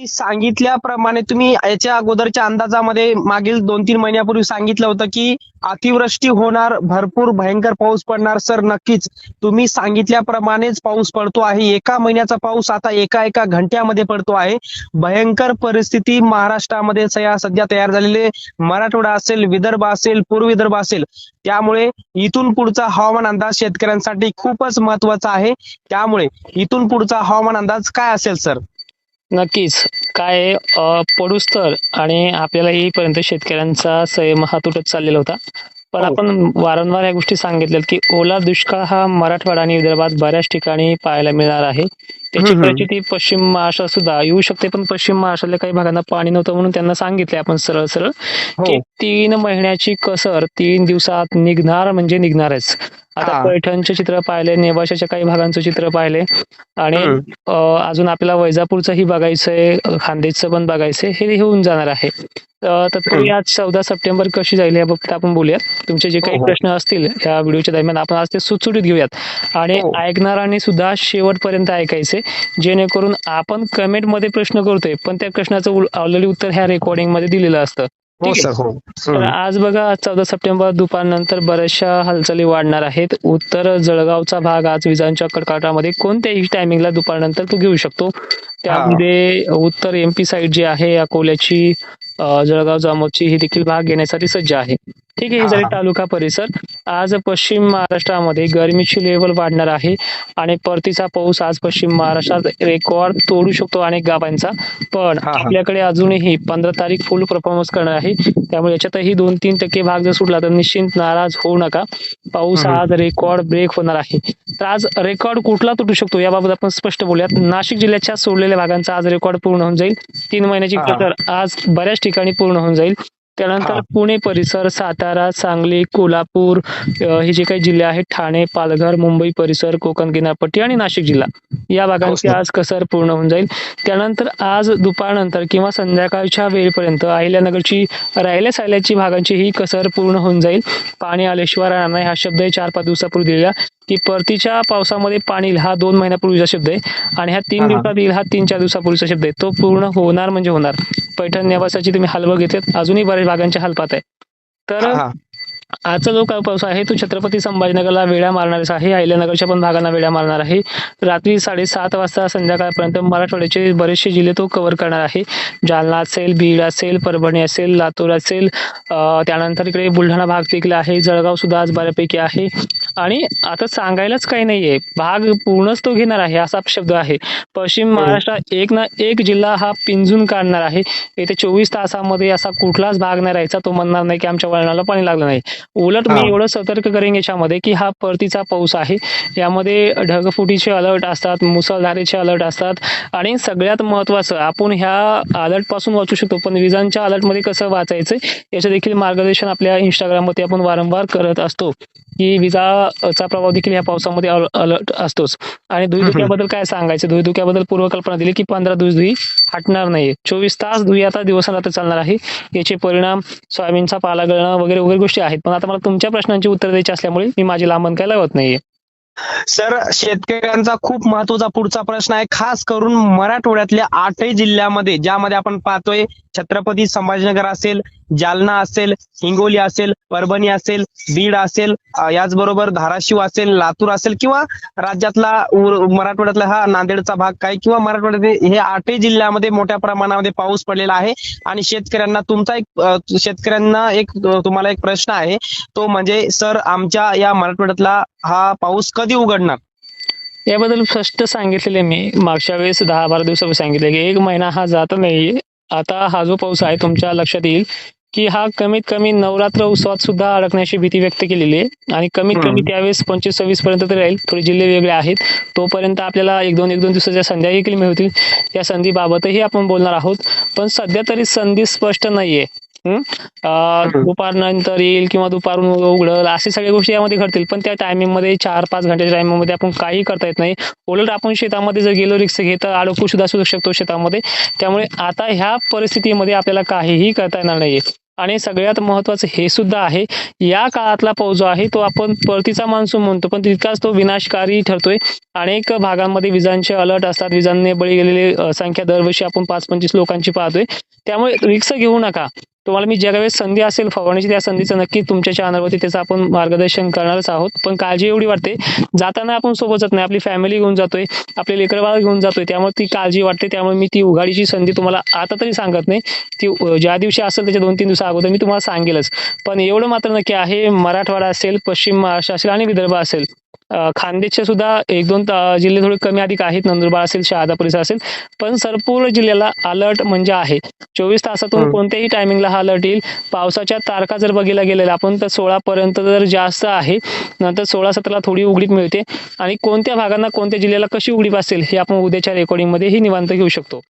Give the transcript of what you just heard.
सांगितल्याप्रमाणे तुम्ही याच्या अगोदरच्या अंदाजामध्ये मागील दोन तीन महिन्यापूर्वी सांगितलं होतं की अतिवृष्टी होणार भरपूर भयंकर पाऊस पडणार. सर नक्कीच तुम्ही सांगितल्याप्रमाणेच पाऊस पडतो आहे. एका महिन्याचा पाऊस आता एका एका घंट्यामध्ये पडतो आहे. भयंकर परिस्थिती महाराष्ट्रामध्ये सध्या तयार झालेले मराठवाडा असेल विदर्भ असेल पूर्व विदर्भ असेल त्यामुळे इथून पुढचा हवामान अंदाज शेतकऱ्यांसाठी खूपच महत्त्वाचा आहे. त्यामुळे इथून पुढचा हवामान अंदाज काय असेल सर? नक्कीच. काय आहे, अं, पडूस तर आणि आपल्याला येईपर्यंत शेतकऱ्यांचा संयम हा तुटत चाललेला होता. पण हो. आपण वारंवार या गोष्टी सांगितल्या की ओला दुष्काळ हा मराठवाडा आणि विदर्भात बऱ्याच ठिकाणी पाहायला मिळणार आहे. त्याची. परिस्थिती पश्चिम महाराष्ट्रात सुद्धा येऊ शकते पण पश्चिम महाराष्ट्रातल्या काही भागांना पाणी नव्हतं म्हणून त्यांना सांगितले आपण सरळ सरळ हो की तीन महिन्याची कसर तीन दिवसात निघणार म्हणजे निघणारच आता. पैठणचे चित्र पाहिले नेवाशाच्या काही भागांचं चित्र पाहिले आणि अजून आपल्याला वैजापूरचंही बघायचंय खानदेशचं पण बघायचंय हे होऊन जाणार आहे तत्पूर्वी आज चौदा सप्टेंबर कशी जाईल या बाबतीत आपण बोलूयात तुमचे जे काही हो, हो. प्रश्न असतील या व्हिडिओच्या दरम्यान आपण आज ते सुटसुटीत घेऊयात आणि. ऐकणाऱ्यांनी सुद्धा शेवटपर्यंत ऐकायचे जेणेकरून आपण कमेंटमध्ये प्रश्न करतोय पण त्या प्रश्नाचं ऑलरेडी उत्तर ह्या रेकॉर्डिंगमध्ये दिलेलं असतं. हो हो. आज बघा चौदा सप्टेंबर दुपारनंतर बऱ्याचशा हालचाली वाढणार आहेत. उत्तर जळगावचा भाग आज विजांच्या कडकाटामध्ये कोणत्याही टायमिंगला दुपारनंतर तू घेऊ शकतो. त्यामध्ये उत्तर एमपी साईड जी आहे अकोल्याची जळगाव जामोदची ही देखील भाग घेण्यासाठी सज्ज आहे. ठीक आहे हे झाले. तालुका परिसर आज पश्चिम महाराष्ट्रामध्ये गरमीची लेवल वाढणार आहे आणि परतीचा पाऊस आज पश्चिम महाराष्ट्रात रेकॉर्ड तोडू शकतो अनेक गावांचा पण. आपल्याकडे अजूनही पंधरा तारीख फुल परफॉर्मन्स करणार आहे त्यामुळे याच्यातही दोन तीन टक्के भाग जर सुटला तर निश्चित नाराज होऊ नका पाऊस. आज रेकॉर्ड ब्रेक होणार आहे तर आज रेकॉर्ड कुठला तुटू शकतो याबाबत आपण स्पष्ट बोलूयात नाशिक जिल्ह्याच्या सोडलेल्या भागांचा आज रेकॉर्ड पूर्ण होऊन जाईल तीन महिन्याची. कसर आज बऱ्याच ठिकाणी पूर्ण होऊन जाईल त्यानंतर. पुणे परिसर सातारा सांगली कोल्हापूर हे जे काही जिल्हे आहेत ठाणे पालघर मुंबई परिसर कोकण किनारपट्टी आणि नाशिक जिल्हा या भागांची हो, आज कसर पूर्ण होऊन जाईल. त्यानंतर आज दुपारनंतर किंवा संध्याकाळच्या वेळेपर्यंत अहिल्यानगरची राहिल्या सायल्याची भागांची ही कसर पूर्ण होऊन जाईल. पाणी आल्याशिवाय राहणार नाही हा शब्द आहे. चार पाच दिवसापूर्वी दिलेला की परतीच्या पावसामध्ये पाणी हा दोन महिन्यापूर्वीचा शब्द आहे. आणि ह्या तीन हा, हा. दिवसात येईल हा तीन चार दिवसापूर्वीचा शब्द आहे. तो पूर्ण होणार म्हणजे होणार. पैठण नेवासाची तुम्ही हाल घेतलेत. अजूनही बऱ्याच भागांचे हाल पाहत आहे तर आजचा जो काय पाऊस आहे तो छत्रपती संभाजीनगरला वेळा मारणारच आहे. अहिल्यानगरच्या पण भागांना वेळा मारणार आहे. रात्री साडेसात वाजता संध्याकाळपर्यंत मराठवाड्याचे बरेचसे जिल्हे तो कव्हर करणार आहे. जालना असेल बीड असेल परभणी असेल लातूर असेल त्यानंतर इकडे बुलढाणा भाग देखील आहे. जळगाव सुद्धा आज बऱ्यापैकी आहे. आणि आता सांगायलाच काही नाहीये. भाग पूर्णच तो घेणार आहे असा शब्द आहे. पश्चिम महाराष्ट्रात एक ना एक जिल्हा हा पिंजून काढणार आहे. येत्या चोवीस तासामध्ये असा कुठलाच भाग नाही राहायचा तो म्हणणार नाही की आमच्या वळणाला पाणी लागलं नाही. उलट मी हा. एवढं सतर्क करेन याच्यामध्ये की हा परतीचा पाऊस आहे. यामध्ये ढगफुटीचे अलर्ट असतात मुसळधारेचे अलर्ट असतात. आणि सगळ्यात महत्वाचं आपण ह्या अलर्टपासून वाचू शकतो. पण विजांच्या अलर्टमध्ये कसं वाचायचं याचं देखील मार्गदर्शन आपल्या इंस्टाग्रामवरती आपण वारंवार करत असतो. की विजाचा प्रभाव देखील या पावसामध्ये अलर्ट असतोच. आणि धुईधुक्याबद्दल काय सांगायचं? धुईधुक्याबद्दल पूर्वकल्पना दिली की पंधरा दिवस धुई हटणार नाही चोवीस तास धुई आता दिवसाला चालणार आहे. याचे परिणाम सोयाबीनचा पाला गळणं वगैरे वगैरे गोष्टी आहेत. पण आता मला तुमच्या प्रश्नांची उत्तर द्यायची असल्यामुळे मी माझी लांबण काय लावत नाहीये. सर शेतकऱ्यांचा खूप महत्त्वाचा पुढचा प्रश्न आहे. खास करून मराठवाड्यातल्या आठही जिल्ह्यामध्ये ज्यामध्ये आपण पाहतोय छत्रपती संभाजीनगर असेल जालना असेल हिंगोली असेल परभणी असेल बीड असेल याचबरोबर धाराशिव असेल लातूर असेल किंवा राज्यातला मराठवाड्यातला हा नांदेडचा भाग काय किंवा मराठवाड्यात हे आठही जिल्ह्यामध्ये मोठ्या प्रमाणामध्ये पाऊस पडलेला आहे. आणि शेतकऱ्यांना तुमचा एक शेतकऱ्यांना एक तुम्हाला एक प्रश्न आहे. तो म्हणजे सर आमच्या या मराठवाड्यातला हा पाऊस कधी उघडणार? याबद्दल स्पष्ट सांगितलेले मी. मागच्या वेळेस दहा बारा दिवसापूर्वी सांगितले की एक महिना हा जात नाही. आता हा जो पाऊस आहे तुमच्या लक्षात येईल. की हा कमीत कमी नवरात्र उत्सवात सुद्धा अडकण्याची भीती व्यक्त केलेली आहे. आणि कमीत कमी. त्यावेळेस पंचवीस सव्वीस पर्यंत तरी राहील. थोडे जिल्हे वेगळे आहेत. तोपर्यंत आपल्याला एक दोन एक दोन दिवसाच्या संध्या देखील मिळतील. त्या संधीबाबतही आपण बोलणार आहोत. पण सध्या तरी संधी स्पष्ट नाहीये. दुपारनंतर येईल किंवा दुपारून उघडल असे सगळ्या गोष्टी यामध्ये घडतील. पण त्या टायमिंगमध्ये चार पाच घंट्याच्या टायमिंगमध्ये आपण काही करता येत नाही. उलट आपण शेतामध्ये जर गेलो रिक्स घेता अडकू सुद्धा असू शकतो शेतामध्ये. त्यामुळे आता ह्या परिस्थितीमध्ये आपल्याला काहीही करता येणार नाहीये. आणि सगळ्यात महत्वाचं हे सुद्धा आहे या काळातला पाऊस जो आहे तो आपण परतीचा मान्सून म्हणतो पण तितकाच तो विनाशकारी ठरतोय. अनेक भागांमध्ये विजांचे अलर्ट असतात विजांनी बळी गेलेली संख्या दरवर्षी आपण पाच पंचवीस लोकांची पाहतोय. त्यामुळे रिक्स घेऊ नका. तुम्हाला मी ज्या वेळेस संधी असेल फवारणीची त्या संधीचं नक्की तुमच्या चॅनलवरती त्याचं आपण मार्गदर्शन करणारच आहोत. पण काळजी एवढी वाटते जाताना आपण सोबत जात नाही आपली फॅमिली घेऊन जातोय आपले लेकरबाळ घेऊन जातोय त्यामुळे ती काळजी वाटते त्यामुळे मी ती उघाडीची संधी तुम्हाला आता तरी सांगत नाही. ती ज्या दिवशी असेल त्याच्या दोन तीन दिवसा अगोदर मी तुम्हाला सांगेलच. पण एवढं मात्र नक्की आहे मराठवाडा असेल पश्चिम महाराष्ट्र असेल आणि विदर्भ असेल खानदेशचे सुद्धा एक दोन जिल्हे थोडे कमी अधिक आहेत. नंदुरबार असेल शहादा परिसर असेल. पण संपूर्ण जिल्ह्याला अलर्ट म्हणजे आहे. चोवीस तासातून. कोणत्याही टायमिंगला हा अलर्ट येईल. पावसाच्या तारखा जर बघायला गेलेल्या आपण तर सोळा पर्यंत जर जास्त आहे नंतर सोळा सतराला थोडी उघडीप मिळते. आणि कोणत्या भागांना कोणत्या जिल्ह्याला कशी उघडीप असेल हे आपण उद्याच्या रेकॉर्डिंगमध्ये ही निवांत घेऊ शकतो.